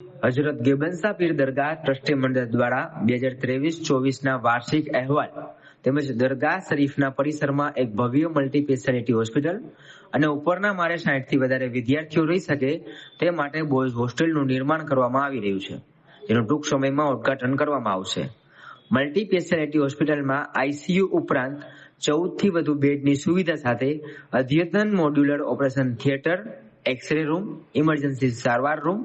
હજરત ગેબનસા પીર દરગાહ trustee મંડળ દ્વારા બે હજાર ત્રેવીસ ચોવીસના વાર્ષિક અહેવાલ તેમજ દરગાહ શરીફના પરિસરમાં એક ભવ્ય મલ્ટી હોસ્પિટલ અને ઉપરના માળે સાઠથી વધારે વિદ્યાર્થીઓ રહી શકે તે માટે બોયઝ હોસ્ટેલનું નિર્માણ કરવામાં આવી રહ્યું છે, જેનું ટૂંક સમયમાં ઉદ્ઘાટન કરવામાં આવશે. મલ્ટી સ્પેશિયાલિટી હોસ્પિટલમાં આઈસીયુ ઉપરાંત ચૌદથી વધુ બેડની સુવિધા સાથે અદ્યતન modular operation theatre X ray room emergency સારવાર રૂમ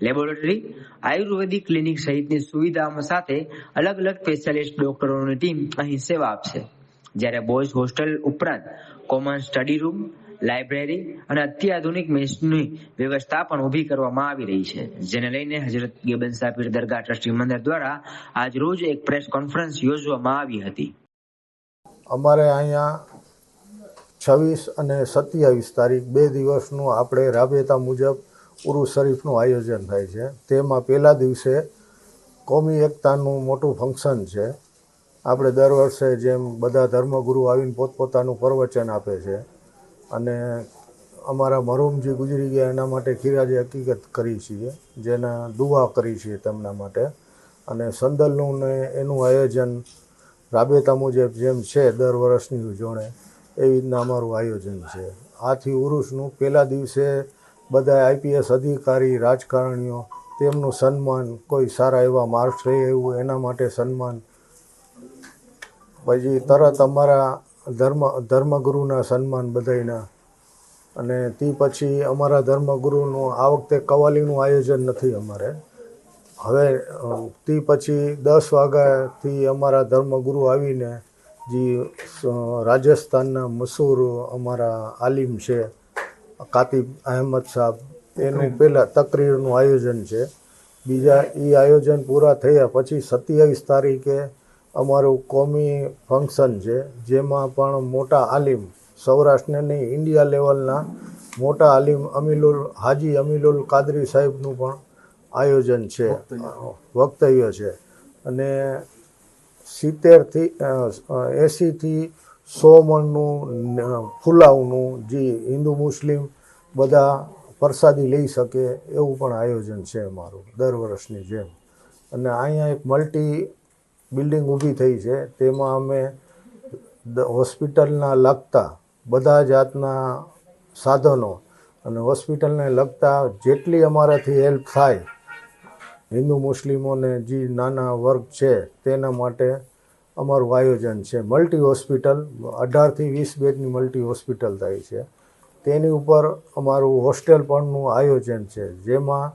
લેબોરેટરી, આયુર્વેદિક ક્લિનિક સહિતની સુવિધાઓ સાથે અલગ અલગ સ્પેશિયાલિસ્ટ ડોક્ટરોની ટીમ અહીં સેવા આપશે. જ્યારે બોયઝ હોસ્ટેલ ઉપરાંત કોમન સ્ટડી રૂમ, લાઇબ્રેરી અને અત્યાધુનિક મેસની વ્યવસ્થા પણ ઊભી કરવામાં આવી રહી છે, જેને લઈને હજરત ગેબન સાપીર દરગાહ ટ્રસ્ટી મંદિર દ્વારા આજ રોજ એક પ્રેસ કોન્ફરન્સ યોજવામાં આવી હતી. અમારે અહીંયા છવ્વીસ અને સત્યાવીસ તારીખ બે દિવસનું આપણે રાબેતા મુજબ ઉરુ શરીફનું આયોજન થાય છે. તેમાં પહેલા દિવસે કોમી એકતાનું મોટું ફંક્શન છે. આપણે દર વર્ષે જેમ બધા ધર્મગુરુ આવીને પોતપોતાનું પ્રવચન આપે છે. અને અમારા મરૂમજી ગુજરી ગયા એના માટે ખીરાજી હકીકત કરી છીએ. જેના દુઆ કરી છીએ તેમના માટે. અને સંદલનું ને એનું આયોજન રાબેતા મુજબ જેમ છે દર વર્ષની ઉજવણી એવી રીતના અમારું આયોજન છે. આથી ઉરુસનું પહેલા દિવસે બધા આઈપીએસ અધિકારી, રાજકારણીઓ, તેમનું સન્માન, કોઈ સારા એવા માર્ક્સ રહે એવું, એના માટે સન્માન. પછી તરત અમારા ધર્મ, ધર્મગુરુના સન્માન બધાયના. અને તે પછી અમારા ધર્મગુરુનું, આ વખતે કવાલીનું આયોજન નથી અમારે. હવે તે પછી દસ વાગ્યાથી અમારા ધર્મગુરુ આવીને, જે રાજસ્થાનના મસૂર અમારા આલિમ છે કાતિબ અહેમદ સાહેબ, એનું પહેલાં તકરીરનું આયોજન છે. બીજા એ આયોજન પૂરા થયા પછી સત્યાવીસ તારીખે અમારું કોમી ફંક્શન છે, જેમાં પણ મોટા આલિમ, સૌરાષ્ટ્રને નહીં, ઇન્ડિયા લેવલના મોટા આલિમ અમીલુલ હાજી અમીલુલ કાદરી સાહેબનું પણ આયોજન છે, વક્તવ્ય છે. અને સિત્તેરથી એંસીથી સો મણનું ન- ફુલાવનું જે હિન્દુ, મુસ્લિમ બધા પ્રસાદી લઈ શકે એવું પણ આયોજન છે અમારું દર વર્ષની જેમ. અને અહીંયા એક મલ્ટી બિલ્ડિંગ ઊભી થઈ છે. તેમાં અમે હોસ્પિટલના લગતા બધા જાતના સાધનો અને હોસ્પિટલને લગતા જેટલી અમારાથી હેલ્પ થાય, હિન્દુ, મુસ્લિમોને જે નાના વર્ગ છે તેના માટે અમારું આયોજન છે. મલ્ટી હોસ્પિટલ, અઢારથી વીસ બેડની મલ્ટી હોસ્પિટલ થાય છે. તેની ઉપર અમારું હોસ્ટેલ પણનું આયોજન છે. જેમાં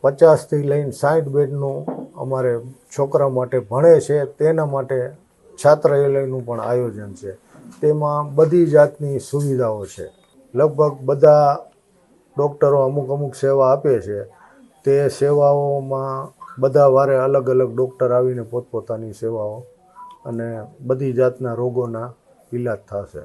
પચાસથી લઈને સાઠ બેડનું અમારે છોકરા માટે ભણે છે. તેના માટે છાત્રાલયનું પણ આયોજન છે. તેમાં બધી જાતની સુવિધાઓ છે. લગભગ બધા ડૉક્ટરો અમુક અમુક સેવા આપે છે. તે સેવાઓમાં બધા વારે અલગ અલગ ડૉક્ટર આવીને પોતપોતાની સેવાઓ અને બધી જાતના રોગોના ઈલાજ થશે.